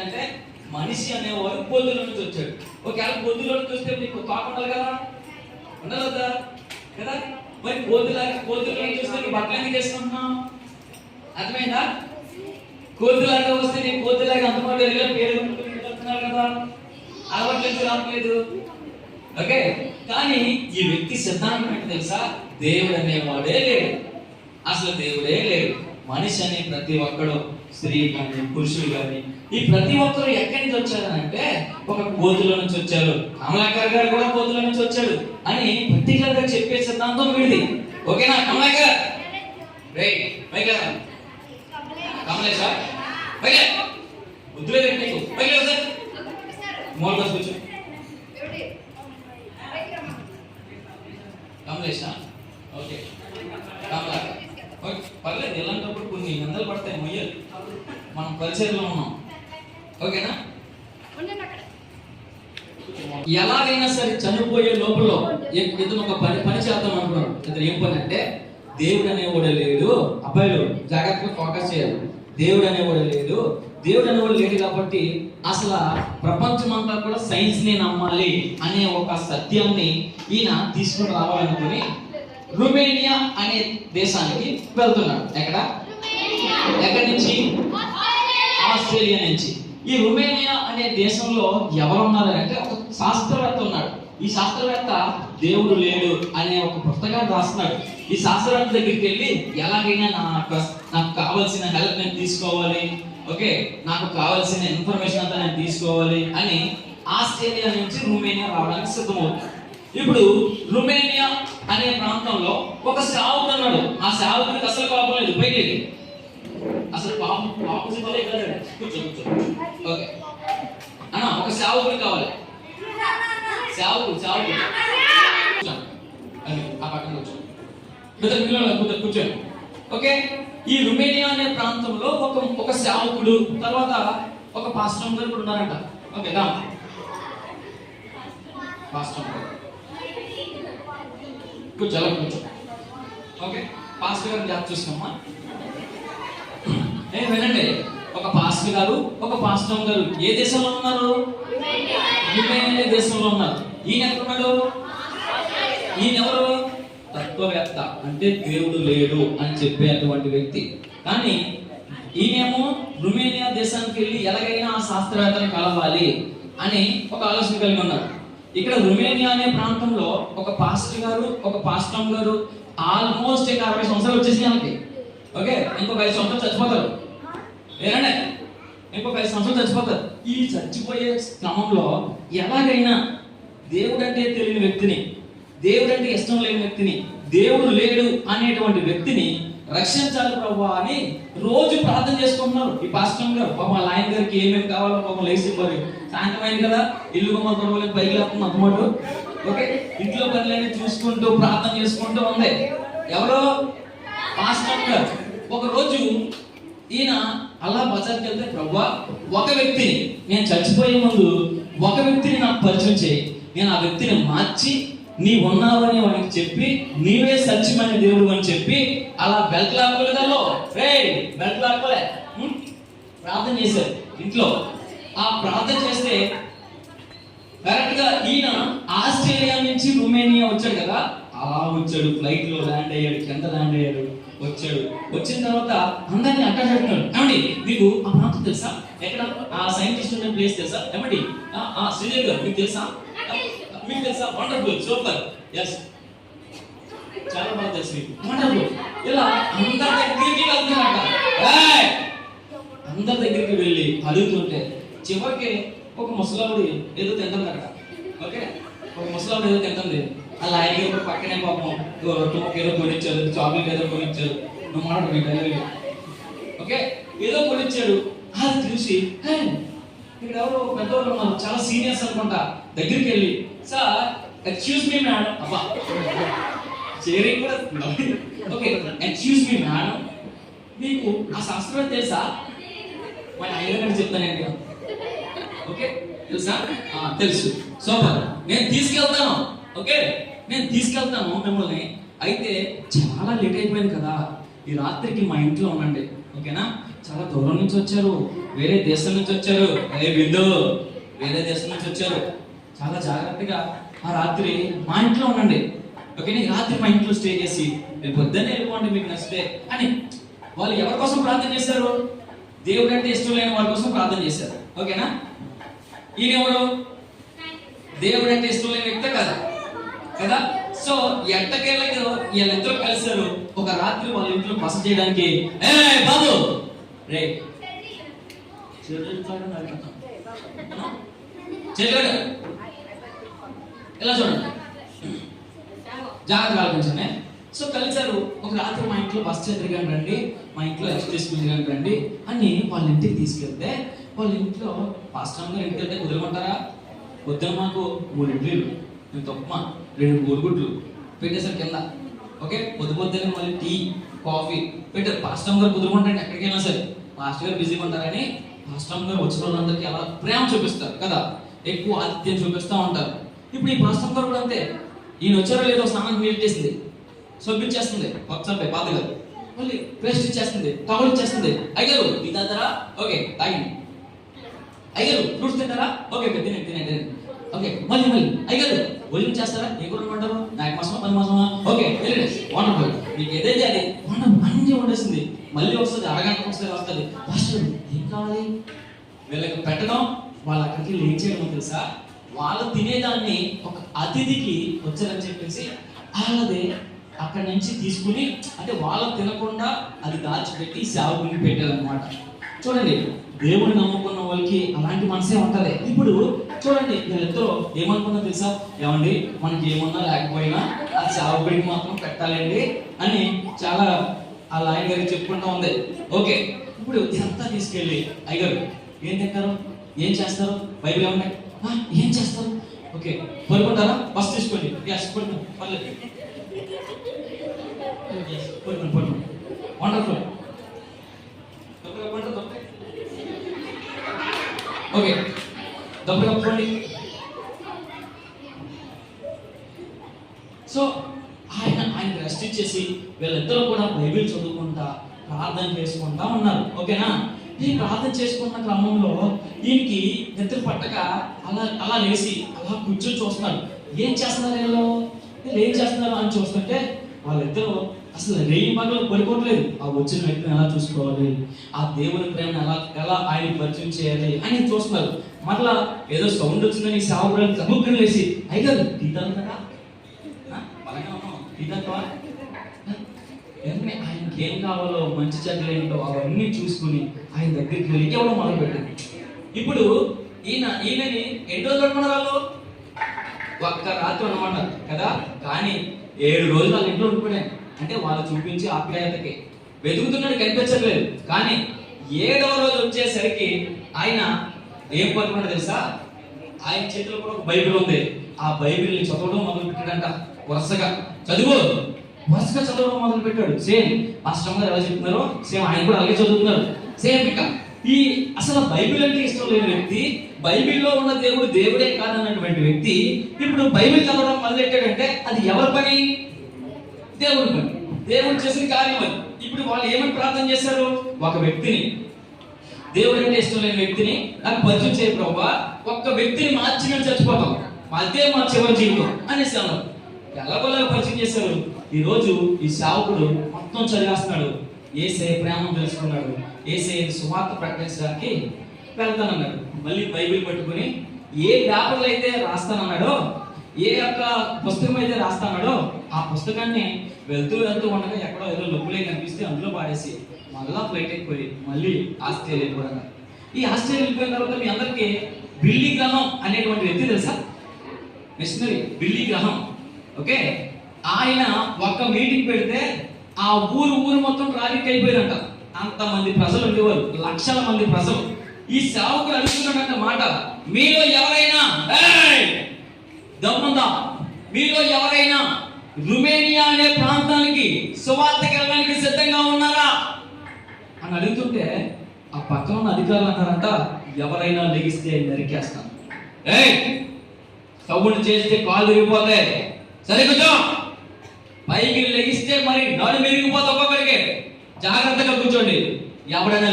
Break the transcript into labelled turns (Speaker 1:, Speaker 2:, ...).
Speaker 1: అంటే మనిషి అనేవాడు బొద్దుల నుంచి వచ్చాడు. ఒకవేళ పొద్దులో నుంచి వస్తే నీకు తోక ఉండాలి కదా? ఉండదు కదా? కదా? మరి కోతులాగా కోతుల నుంచి వస్తే నీ బట్టలు ఎందుకు వేసుకుంటున్నావు? అర్థమైందా? కోతులాగా వస్తే నీ కోతులాగా అందుబాటులో పేరు పెట్టుకుంటున్నారు కదా? అలవాట్లేదు రావట్లేదు? ఓకే? కానీ ఈ వ్యక్తి సిద్ధాంతం ఏంటి తెలుసా? దేవుడు అనేవాడే లేడు. అసలు దేవుడే లేడు. మనిషి అనే ప్రతి ఒక్కడు స్త్రీ కానీ పురుషులు కానీ ఈ ప్రతి ఒక్కరు ఎక్కడి నుంచి వచ్చారంటే ఒక కోతుల నుంచి వచ్చారు. కమలాకర్ గారు కూడా కోతుల నుంచి వచ్చాడు అని పర్టికులర్గా చెప్పే సిద్ధాంతం వీడిది. ఓకేనా? కమలాకర్ రే పైగా కమలేశా పైగా బుద్ధులే నీకు పైగా సార్ మోల్ కూర్చో కమలేశా ఓకే కమలాకర్ ఓకే పర్లేదు కొన్ని వందలు పడతాయి మొయ్యలు. మనం పరిచయంలో ఉన్నాం. ఓకేనా? ఎలాగైనా సరే చనిపోయే లోపల ఇతను ఒక పని పని చేద్దాం అనుకున్నాడు. ఇతను ఏం పని అంటే దేవుడు అనేవాడు లేడు అబ్బాయిలు జాగ్రత్తగా ఫోకస్ చేయాలి. దేవుడు అనేవాడు లేడు దేవుడు అనేవాడు లేడు కాబట్టి అసలు ప్రపంచం అంతా కూడా సైన్స్ని నమ్మాలి అనే ఒక సత్యాన్ని ఈయన తీసుకుని రావాలనుకుని రుమేనియా అనే దేశానికి వెళ్తున్నాడు. ఎక్కడ? ఎక్కడి నుంచి? ఆస్ట్రేలియా నుంచి. ఈ రుమేనియా అనే దేశంలో ఎవరున్నారు అంటే ఒక శాస్త్రవేత్త ఉన్నాడు. ఈ శాస్త్రవేత్త దేవుడు లేడు అనే ఒక పుస్తకాన్ని రాస్తున్నాడు. ఈ శాస్త్రవేత్త దగ్గరికి వెళ్ళి ఎలాగైనా నా నాకు కావాల్సిన హెల్ప్ నేను తీసుకోవాలి. ఓకే నాకు కావాల్సిన ఇన్ఫర్మేషన్ అంతా నేను తీసుకోవాలి అని ఆస్ట్రేలియా నుంచి రుమేనియా రావడానికి సిద్ధమవుతుంది ఇప్పుడు రుమేనియా అనే ప్రాంతం ఒక సేవకుడు ఉన్నాడు ఆ సేవకుడికి అసలు పాపం లేదు. పైకి అసలు పాపం పాపం చెప్పలే కదా కూర్చో కూర్చో. ఓకే. అన్న ఒక సేవకుడు కావాలి. సేవకుడు సేవకుడు. కూర్చో. అది, ఆ పక్కన కూర్చో. పెద్ద పిల్లలు కూర్చోండి ఓకే? ఈ రుమేనియా అనే ప్రాంతంలో ఒక ఒక సేవకుడు తర్వాత ఒక పాస్టర్ గారు కూడా ఉన్నారంట. ఓకే దా. పాస్టర్ గారు కూర్చో కూర్చో. ఓకే పాస్టర్ గారు జాబ్ చూసుకోమ్మా. ఏ వినండి ఒక పాస్టర్ గారు ఒక పాస్టర్ గారు ఏ దేశంలో ఉన్నారు? యుక్రెయిన్ దేశంలో ఉన్నారు. ఈయన ఎక్కడున్నాడు? ఈయన ఎవరు? తత్వవేత్త అంటే దేవుడు లేడు అని చెప్పేటువంటి వ్యక్తి. కానీ ఈయనేమో రుమేనియా దేశానికి వెళ్ళి ఎలాగైనా ఆ శాస్త్రవేత్తని కలవాలి అని ఒక ఆలోచన కలిగి ఉన్నారు. ఇక్కడ రుమేనియా అనే ప్రాంతంలో ఒక పాస్టర్ గారు ఒక పాస్టర్ గారు ఆల్మోస్ట్ ఇంకా అరవై సంవత్సరాలు వచ్చేసి వాళ్ళకి ఓకే? ఇంకొక ఐదు సంవత్సరాలు చచ్చిపోతారు. ఏనండి ఇంకొక ఐదు సంవత్సరాలు చచ్చిపోతారు. ఈ చచ్చిపోయే క్రమంలో ఎలాగైనా దేవుడు అంటే తెలియని వ్యక్తిని దేవుడు అంటే ఇష్టం లేని వ్యక్తిని దేవుడు లేడు అనేటువంటి వ్యక్తిని రక్షించాలి ప్రభు అని రోజు ప్రార్థన చేసుకుంటున్నారు. ఈ పాస్టర్ గారు పాపం వాళ్ళ ఆయన గారికి ఏమేమి కావాలో పాపం లేచి మరి సాయంత్రం అయింది కదా ఇల్లు గుమ్మలు తొడవలేదు పైకి లేకుండా అన్నమాట ఓకే ఇంట్లో పనులన్నీ చూసుకుంటూ ప్రార్థన చేసుకుంటూ ఉంది. ఎవరో? పాస్టర్ గారు. ఒకరోజు ఈయన అలా బజార్కి వెళ్తే ప్రభా ఒక వ్యక్తిని నేను చచ్చిపోయే ముందు ఒక వ్యక్తిని నాకు పరిచయం చేయి. నేను ఆ వ్యక్తిని మార్చి నీ ఉన్నావని వానికి చెప్పి నీవే సత్యమైన దేవుడు అని చెప్పి అలా బెల్ట్ లాక్కోలేదల్లో రే బెల్ట్ లాక్కోలే ప్రార్థన చేశారు ఇంట్లో. ఆ ప్రార్థన చేస్తే కరెక్ట్గా ఈయన ఆస్ట్రేలియా నుంచి రొమేనియా వచ్చాడు కదా అలా వచ్చాడు ఫ్లైట్లో ల్యాండ్ అయ్యాడు కింద ల్యాండ్ అయ్యాడు వచ్చాడు. వచ్చిన తర్వాత అందరినీ అట్టాడుతున్నాడు ఏమండి మీకు ఆ ప్రాంతం తెలుసా? ఎక్కడ? ఆ సైంటిస్ట్ ఉన్న ప్లేస్ తెలుసా? ఏమండి? ఆ, శ్రీదేవి గారు మీకు తెలుసా? మీకు తెలుసా? వండర్ఫుల్ సూపర్ ఎస్ చాలా బాగా తెలుసు మీకు. వండర్ఫుల్ ఇలా అందరి దగ్గరికి వెళ్తున్నట్ట అందరి దగ్గరికి వెళ్ళి అడుగుతుంటే చివరికి ఒక ముసలావుడు ఏదో తింటుంది అక్కడ ఓకే ఒక ముసలావుడు ఏదో తింటుంది. అలా ఆయన గారు పక్కనే పాపం టోక్ ఏదో కొనిచ్చారు చాక్లెట్ ఏదో కొనిచ్చారు నువ్వు మాట మీ డైరీ ఓకే ఏదో కొనిచ్చాడు. అది చూసి ఇక్కడ ఎవరో పెద్దవాళ్ళు ఉన్నారు. చాలా సీనియర్స్ అనుకుంటా. దగ్గరికి వెళ్ళి సార్ ఎక్స్క్యూజ్ మీ మేడం అబ్బా. చేరింగ్ కూడా ఓకే ఎక్స్క్యూజ్ మీ మేడం మీకు ఆ శాస్త్రం తెలుసా? మన ఆయన గారు చెప్తానండి ఓకే తెలుసా? తెలుసు. సూపర్ నేను తీసుకెళ్తాను. ఓకే నేను తీసుకెళ్తాను మిమ్మల్ని. అయితే చాలా లేట్ అయిపోయింది కదా. ఈ రాత్రికి మా ఇంట్లో ఉండండి. ఓకేనా చాలా దూరం నుంచి వచ్చారు. వేరే దేశం నుంచి వచ్చారు. ఏ బిందు వేరే దేశం నుంచి వచ్చారు. చాలా జాగ్రత్తగా ఆ రాత్రి మా ఇంట్లో ఉండండి. ఓకేనా? ఈ రాత్రి మా ఇంట్లో స్టే చేసి రేపు పొద్దున్నే వెళ్ళిపోండి మీకు నచ్చితే అని వాళ్ళు ఎవరి కోసం ప్రార్థన చేశారు? దేవుడు అంటే ఇష్టం లేని వాళ్ళ కోసం ప్రార్థన చేశారు. ఓకేనా? ఈయన ఎవరు? దేవుడు అంటే ఇష్టం లేని వ్యక్తే కదా. కదా? సో ఎట్టకేళ్ళకి వీళ్ళిద్దరూ కలిశారు. ఒక రాత్రి వాళ్ళ ఇంట్లో బస చేయడానికి. ఏ బాబు! రే. చెల్లెడు ఇలా చూడండి? జాగ్రత్త ఆలోచించండి. సో కలిసారు ఒక రాత్రి మా ఇంట్లో బస్ చేద్దరు రండి మా ఇంట్లో ఎక్స్ప్రెస్ తీసుకుని రండి అని వాళ్ళ ఇంటికి తీసుకెళ్తే వాళ్ళ ఇంట్లో పాస్టర్ గారు ఇంటికి వెళ్తే కుదరమంటారా వద్ద మాకు మూడు ఇడ్లీలు నేను తప్ప రెండు గోరుగుడ్లు పెట్టేశారు కింద ఓకే? పొద్దు పొద్దున్న మళ్ళీ టీ కాఫీ పెట్టారు. పాస్టర్ గారు కుదరమంటే ఎక్కడికి వెళ్ళినా సరే. పాస్టర్ గారు బిజీగా ఉంటారని పాస్టర్ గారు వచ్చిన వాళ్ళందరికీ అలా ప్రేమ చూపిస్తారు కదా. ఎక్కువ ఆతిథ్యం చూపిస్తూ ఉంటారు. ఇప్పుడు ఈ పాస్టర్ గారు కూడా అంతే. ఈయన వచ్చారో లేదో స్నానం నీళ్ళు చేసింది సొబ్బిచ్చేస్తుంది చంపే బాధ గారు. మళ్ళీ పేస్ట్ ఇచ్చేస్తుంది. టవల్ ఇచ్చేస్తుంది. అయ్యారు మీ తాగుతారా ఓకే తాగింది. అయ్యారు ఫ్రూట్స్ తింటారా? ఓకే ఓకే తినండి తినండి తినండి. ఓకే మళ్ళీ మళ్ళీ. అయ్యారు భోజనం చేస్తారా? ఏ కూడా వంటారు నాకు మాసమా పది మాసమా? ఓకే వెళ్ళండి. వండర్ఫుల్ మీకు ఏదైతే అది వండర్ అన్ని వండేస్తుంది. మళ్ళీ వస్తుంది అరగంట వస్తుంది వస్తుంది. ఫస్ట్ ఏం కావాలి? వీళ్ళకి పెట్టడం వాళ్ళ అక్కడికి ఏం చేయడం తెలుసా? వాళ్ళు తినేదాన్ని ఒక అతిథికి వచ్చారని చెప్పేసి వాళ్ళది అక్కడి నుంచి తీసుకుని అంటే వాళ్ళు తినకుండా అది దాచిపెట్టి సేవకుని పెట్టారనమాట చూడండి దేవుడు నమ్ముకున్న వాళ్ళకి అలాంటి మనసే ఉంటుంది. ఇప్పుడు చూడండి వీళ్ళిద్దరూ ఏమనుకున్నా తెలుసా? ఏమండి మనకి ఏమన్నా లేకపోయినా ఆ సేవకుడికి మాత్రం పెట్టాలండి అని చాలా ఆ లాయన్ గారికి చెప్పుకుంటా ఉంది. ఓకే ఇప్పుడు ఇదంతా తీసుకెళ్ళి అయ్యగారు ఏం తింటారు? ఏం చేస్తారు? బైబిల్ ఏమన్నా ఏం చేస్తారు? ఓకే పడుకుంటారా? బస్ తీసుకోండి. ఎస్ పడుకో పర్లేదు. పడుకోండి పడుకోండి. వండర్ఫుల్ ఓకే డబ్బులు కప్పుకోండి సో ఆయన ఆయన రెస్ట్ ఇచ్చేసి వీళ్ళిద్దరూ కూడా బైబిల్ చదువుకుంటా ప్రార్థన చేసుకుంటా ఉన్నారు. ఓకేనా? ఈ ప్రార్థన చేసుకున్న క్రమంలో ఈయనకి నిద్ర పట్టక అలా అలా లేచి అలా కూర్చొని చూస్తున్నారు ఏం చేస్తున్నారు వీళ్ళు వీళ్ళు ఏం చేస్తున్నారు అని చూస్తుంటే వాళ్ళిద్దరూ అసలు రేయి పగలు పడుకోవట్లేదు ఆ వచ్చిన వ్యక్తిని ఎలా చూసుకోవాలి ఆ దేవుని ప్రేమను ఎలా ఎలా ఆయన పరిచయం చేయాలి అని చూస్తున్నారు మరలా ఏదో సౌండ్ వచ్చిందని సాగుబడి సముగ్రం లేచి అయ్యారు టీ తాగుతారా ఆ? బలంగా ఉన్నాం. టీ తాగుతావా? మనకి ఏం కావాలో మంచి చెడ్డలు ఏంటో అవన్నీ చూసుకుని ఆయన దగ్గరికి వెళ్ళి ఇవ్వడం మొదలు పెట్టింది ఇప్పుడు ఈయన ఈయనని ఎన్ని రోజులు అనుకున్నారు వాళ్ళు? ఒక్క రాత్రి అనమాట కదా? కానీ ఏడు రోజులు వాళ్ళ ఇంట్లో ఉండిపోయాను అంటే వాళ్ళు చూపించి ఆప్యాయతకి. వెతుకుతున్నాడు కనిపించట్లేదు. కానీ ఏడవ రోజు వచ్చేసరికి ఆయన ఏం పట్టుకున్నాడు తెలుసా? ఆయన చేతిలో కూడా ఒక బైబిల్ ఉంది. ఆ బైబిల్ని చదవడం మొదలు పెట్టాడంట వరుసగా. చదువు. వరుసగా చదవడం మొదలు పెట్టాడు సేమ్ మాస్టర్ గారు ఎలా చెప్తున్నారో సేమ్ ఆయన కూడా అలాగే చదువుతున్నారు. సేమ్ ఇక ఈ అసలు బైబిల్ అంటే ఇష్టం లేని వ్యక్తి బైబిల్లో ఉన్న దేవుడు దేవుడే కాదన్నటువంటి వ్యక్తి ఇప్పుడు బైబిల్ చదవడం మొదలెట్టాడంటే అది ఎవరి పని? దేవుడి పని. దేవుడు చేసిన కార్యం అది. ఇప్పుడు వాళ్ళు ఏమని ప్రార్థన చేశారు? ఒక వ్యక్తిని. దేవుడు అంటే ఇష్టం లేని వ్యక్తిని. నాకు పరిచయం చేయ ప్రభా. ఒక్క వ్యక్తిని మార్చి మేము చచ్చిపోతాం. అదే మా చివరి జీవితం అనేసి అన్నారు. ఎలాగోలాగా పరిచయం చేశారు? ఈరోజు ఈ సేవకుడు మొత్తం చదివేస్తున్నాడు. ఏసే ప్రేమను తెలుసుకున్నాడు. ఏసే సువార్త ప్రకటించడానికి వెళ్తానన్నాడు. మళ్ళీ బైబిల్ పట్టుకుని ఏ పేపర్లు అయితే రాస్తానన్నాడో ఏ యొక్క పుస్తకం అయితే రాస్తానో ఆ పుస్తకాన్ని వెళ్తూ వెళ్తూ ఉండగా ఎక్కడో ఏదో లొప్పులే కనిపిస్తే అందులో పాడేసి మళ్ళా ఫ్లైట్ ఎక్కిపోయి మళ్ళీ ఆస్ట్రేలియా కూడా ఈ ఆస్ట్రేలియా వెళ్ళిపోయిన తర్వాత మీ అందరికీ బిల్లీ గ్రహం అనేటువంటి వ్యక్తి తెలుసా? Missionary Billy Graham. ఓకే? ఆయన ఒక్క మీటింగ్ పెడితే ఆ ఊరు ఊరు మొత్తం ట్రాఫిక్ అయిపోయిందంట. అంతమంది ప్రజలు ఉండేవారు. లక్షల మంది ప్రజలు. ఈ సేవకులు అడుగుతున్నాడంట మాట. మీలో ఎవరైనా దమ్ముందా? మీలో ఎవరైనా రుమేనియా అనే ప్రాంతానికి సువార్తకి వెళ్ళడానికి సిద్ధంగా ఉన్నారా? అని అడుగుతుంటే ఆ పక్కన ఉన్న అధికారులు అన్నారంట ఎవరైనా లెగిస్తే నరికేస్తాను. ఏ సౌండ్ చేస్తే కాళ్ళు విరిగిపోతాయి. సరే కొంచెం పైకి లెగిస్తే మరి నడు మెరిగిపోతే ఒక్కొక్కరికి. జాగ్రత్తగా కూర్చోండి. ఎవడైనా